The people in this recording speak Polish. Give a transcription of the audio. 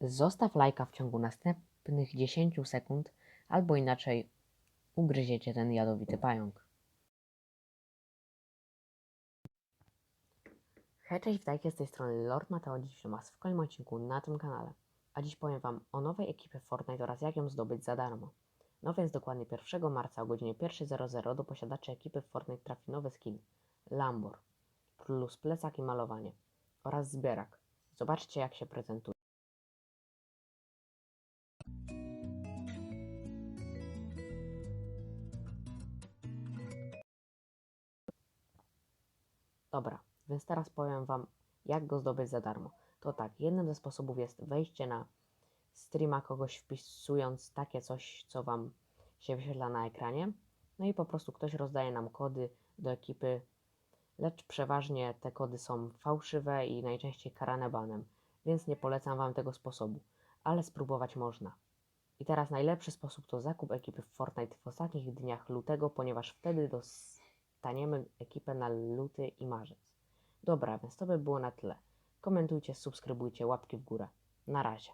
Zostaw lajka w ciągu następnych 10 sekund, albo inaczej ugryziecie ten jadowity pająk. Hej, cześć, witajcie z tej strony Lord Mateo, dziś was w kolejnym odcinku na tym kanale. A dziś powiem wam o nowej ekipie Fortnite oraz jak ją zdobyć za darmo. No więc dokładnie 1 marca o godzinie 1.00 do posiadaczy ekipy Fortnite trafi nowy skin Lambor plus plecak i malowanie oraz zbierak. Zobaczcie jak się prezentuje. Dobra, więc teraz powiem Wam, jak go zdobyć za darmo. To tak, jednym ze sposobów jest wejście na streama kogoś wpisując takie coś, co Wam się wyświetla na ekranie. No i po prostu ktoś rozdaje nam kody do ekipy, lecz przeważnie te kody są fałszywe i najczęściej karane banem, więc nie polecam Wam tego sposobu, ale spróbować można. I teraz najlepszy sposób to zakup ekipy w Fortnite w ostatnich dniach lutego, ponieważ wtedy dostaniemy ekipę na luty i marzec. Dobra, więc to by było na tyle. Komentujcie, subskrybujcie, łapki w górę. Na razie.